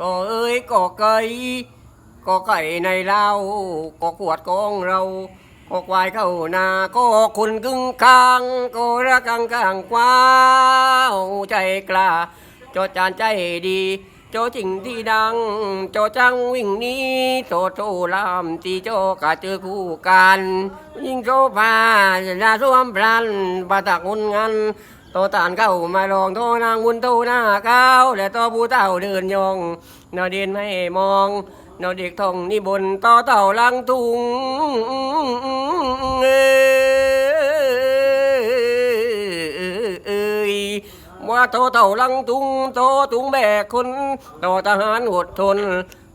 ก็เอ้ยก็ไก่ก็ไก่ในเล้าก็ขวดกองเราก็ควายเข้านาก็คุณกึ่งกลางก็ระกังกลางกว้าวใจกล้าโจดจานใจดีโจจริงที่ดังโจจังวิ่งนี้โตโตลามตีโจกะเจอคู่กัน ยิ่งโจพาลาร่วมพลันปะตักุนงัน โตตานเข้ามาลองโทนางบุญโตหน้าก้าวและโตผู้เต่าเดินยองนอเดินไม่มองนอเด็กทองนิบนต่อเต่าลังตุงเอ้ยว่าโตเต่าลังตุงโตตุงแบกคนโตทหารอดทน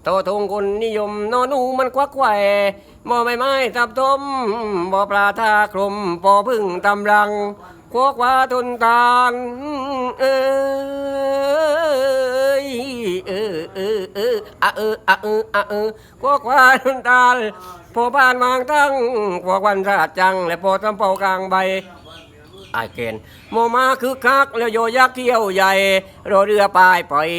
โตทงคนนิยมนอนูมันควักไขว่มอใบไม้ทับทมบ่ปลาท่าคลมปอพึ่งตำรัง พวกว่าทนตานเอ้ยเออเออเอออะเอออะเอออะเออพวกว่าทนตานพอบ้านวางตั้งพวกวันราจัง และพอตำเป่ากลางใบไอเกณฑ์โมมาคือคักแล้วโยยักเที่ยวใหญ่รอเรือปลายปล่อย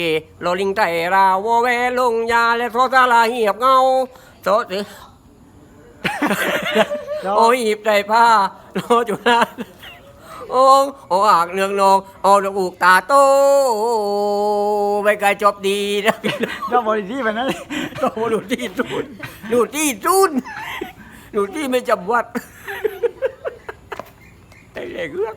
รอลิงไตราวโวเวลงยาและโซซาลาเหียบเงาโซสิโอ้ยหยิบได้ผ้าโลจุฬา โอ้โอ้อากเนืองนองโอ้ดอกอูกตาโตไปไกลจบดีนะก็บริที่แบบนั้นโตดูที่จุนดูที่จุนดูที่ไม่จำวัดไอ้เด็กเลือก